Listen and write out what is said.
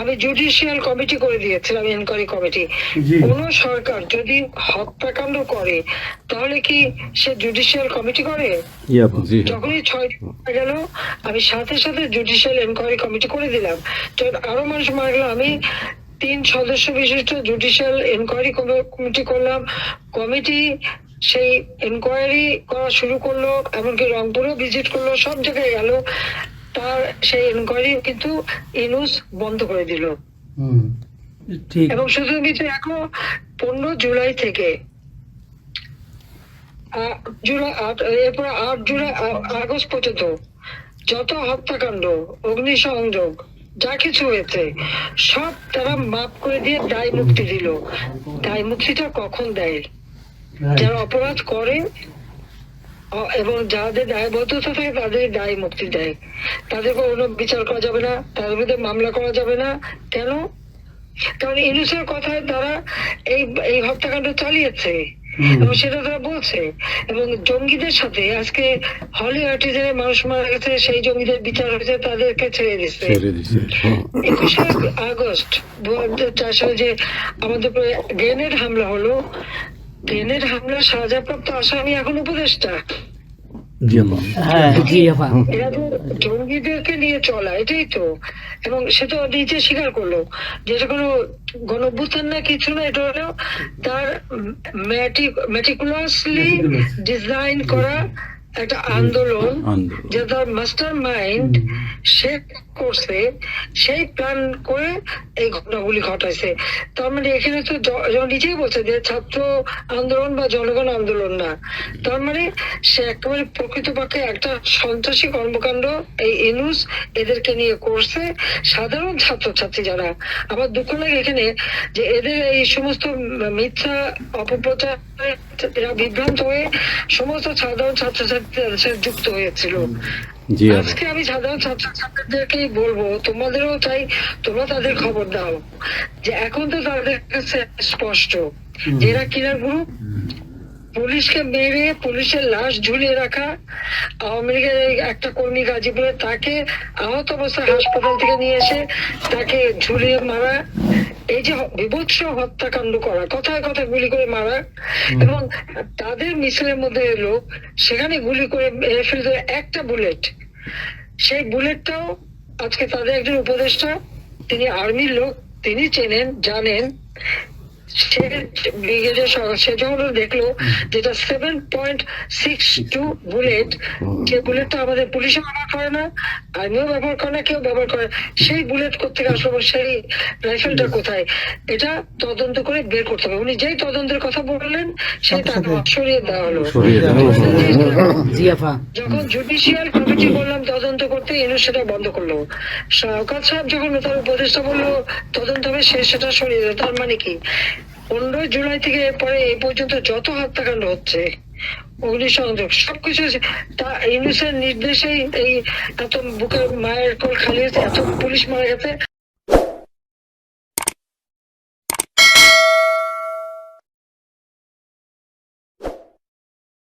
আমি judicial committee করে দিয়েছিলাম এনকোয়ারি কমিটি। কোন সরকার যদি হত্যাকাণ্ড করে তাহলে কি সে জুডিশিয়াল কমিটি করে? যখনই ছয় গেল আমি সাথে সাথে জুডিশিয়াল এনকোয়ারি কমিটি করে দিলাম। যখন আরও মানুষ মারা গেল আমি তিন সদস্য বিশিষ্ট জুডিশিয়াল এনকোয়ারি কমিটি করলাম। কমিটি সেই এনকোয়ারি করা শুরু করল এমনকি রংপুরও ভিজিট করল সব জায়গায় গেল। তার সেই এনকোয়ারি কিন্তু ইনুস বন্ধ করে দিল। এবং শুধু কিছু এখন পনেরো জুলাই থেকে জুলাই আট- এরপর আট জুলাই আগস্ট পর্যন্ত যত হত্যাকাণ্ড অগ্নিসংযোগ যা কিছু হয়েছে সব তারা মাপ করে দিয়ে দায় মুক্তি দিল। দায় মুক্তিটা কখন দেয়? যারা অপরাধ করে এবং যাদের দায়বদ্ধতা থাকে তাদের দায় মুক্তি দেয়। তাদের কোনো বিচার করা যাবে না তাদের বিরুদ্ধে মামলা করা যাবে না। কেন? কারণ ইনুসের কথায় তারা এই এই হত্যাকাণ্ড চালিয়েছে। এবং সেটা তারা বলছে। এবং জঙ্গিদের সাথে আজকে হলি আর্টিজেনের মানুষ মারা গেছে সেই জঙ্গিদের বিচার হয়েছে তাদেরকে ছেড়ে দিচ্ছে একুশে আগস্ট দু হাজার চার সালে যে আমাদের গ্রেনেড হামলা হলো গ্রেনেড হামলা সাজাপ্রাপ্ত আসামি এখন উপদেষ্টা। জঙ্গিদেরকে নিয়ে চলা এটাই তো। এবং সে তো নিজে স্বীকার করল যেটা কোনো গণভ্যুত্থান না কিছু না এটা হলো তার মেটিকুলাসলি ডিজাইন করা একটা আন্দোলন যে তার মাস্টার মাইন্ড সে করছে সেই প্ল্যান করে এই ঘটনাগুলি ঘটাইছে। তার মানে এখানে তো নিজেই বলছে যে ছাত্র আন্দোলন বা জনগণ আন্দোলন না। তার মানে সে একেবারে প্রকৃতপক্ষে একটা সন্ত্রাসী কর্মকাণ্ড এই ইনুস এদেরকে নিয়ে করছে সাধারণ ছাত্রছাত্রী যারা। আমার দুঃখ লাগে এখানে যে এদের এই সমস্ত মিথ্যা অপপ্রচার এরা বিভ্রান্ত হয়ে সমস্ত সাধারণ ছাত্রছাত্রীদের সাথে যুক্ত হয়েছিল। আজকে আমি সাধারণ ছাত্রছাত্রীদেরকেই বলব তোমাদেরও চাই তোমরা তাদের খবর দাও। যে এখন তো তাদের কাছে স্পষ্ট। এরা কিনার গ্রুপ পুলিশকে মেরে পুলিশের লাশ ঝুলিয়ে রাখা আওয়ামী লীগের একটা কর্মী গাজীপুরে তাকে আহত অবস্থায় হাসপাতাল থেকে নিয়ে এসে তাকে ঝুলিয়ে মারা এই যে বিভৎস হত্যাকাণ্ড করা কথায় কথায় গুলি করে মারা এবং তাদের মিছিলের মধ্যে এলো সেখানে গুলি করে মেরে ফেলতে একটা বুলেট। সেই বুলেটটাও আজকে তাদের একজন উপদেষ্টা তিনি আর্মির লোক তিনি চেনেন জানেন সে সে যখন দেখল যেটা seven point six two bullet যে বুলেটটা আমাদের পুলিশও ব্যবহার করে না আর্মিও ব্যবহার করে না কেউ ব্যবহার করে না। সেই বুলেট করতে আসলো সেই রাইফেলটা কোথায় এটা তদন্ত করে বের করতে হবে। উনি যেই তদন্তের কথা বললেন সেই তাকে সরিয়ে দেওয়া হলো। যখন জুডিশিয়াল কমিটি বললাম তদন্ত করতে এনু সেটা বন্ধ করল। সরকার সাহেব যখন তার উপদেষ্টা বলল তদন্ত হবে সে সেটা সরিয়ে দিল তার মানে কি? পনেরোই জুলাই থেকে পরে এই পর্যন্ত যত হত্যাকাণ্ড হচ্ছে, অগ্নিসংযোগ, সবকিছু তা ইউনুসের নির্দেশেই এই এত বুকের মায়ের কোল খালি এত পুলিশ মারা গেছে।